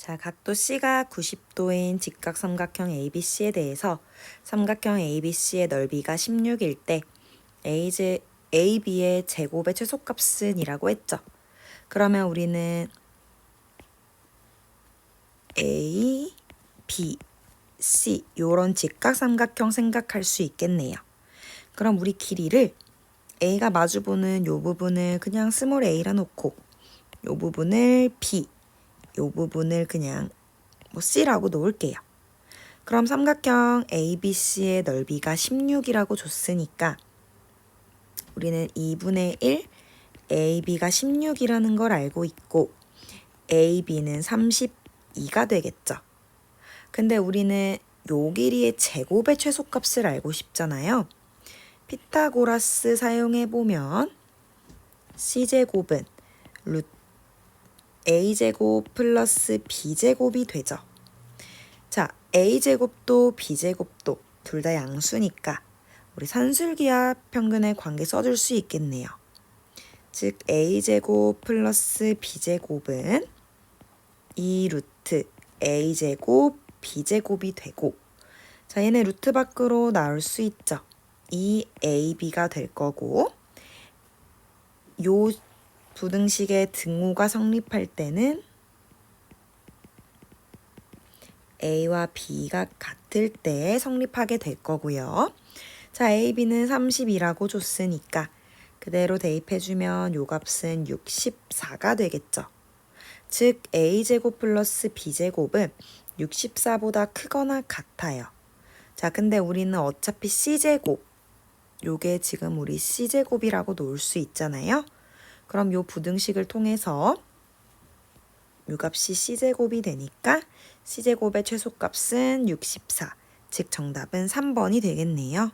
자, 각도 C가 90도인 직각 삼각형 ABC에 대해서 삼각형 ABC의 넓이가 16일 때 AB의 제곱의 최소값은 이라고 했죠. 그러면 우리는 A, B, C 요런 직각 삼각형 생각할 수 있겠네요. 그럼 우리 길이를 A가 마주보는 요 부분을 그냥 스몰 a라 놓고 요 부분을 B, 요 부분을 그냥 뭐 C라고 놓을게요. 그럼 삼각형 ABC의 넓이가 16이라고 줬으니까 우리는 2분의 1 AB가 16이라는 걸 알고 있고 AB는 32가 되겠죠. 근데 우리는 요 길이의 제곱의 최소값을 알고 싶잖아요. 피타고라스 사용해 보면 c제곱은 루 a제곱 플러스 b제곱이 되죠. 자, a제곱도 b제곱도 둘 다 양수니까 우리 산술기압 평균의 관계 써줄 수 있겠네요. 즉 a제곱 플러스 b제곱은 2 루트 a제곱 b제곱이 되고 자 얘네 루트 밖으로 나올 수 있죠. 2ab가 될 거고 요 부등식의 등호가 성립할 때는 a와 b가 같을 때 성립하게 될 거고요. 자, ab는 30이라고 줬으니까 그대로 대입해주면 요 값은 64가 되겠죠. 즉 a제곱 플러스 b제곱은 64보다 크거나 같아요. 자, 근데 우리는 어차피 c제곱 요게 지금 우리 c제곱이라고 놓을 수 있잖아요. 그럼 요 부등식을 통해서 요 값이 c제곱이 되니까 c제곱의 최소값은 64. 즉 정답은 3번이 되겠네요.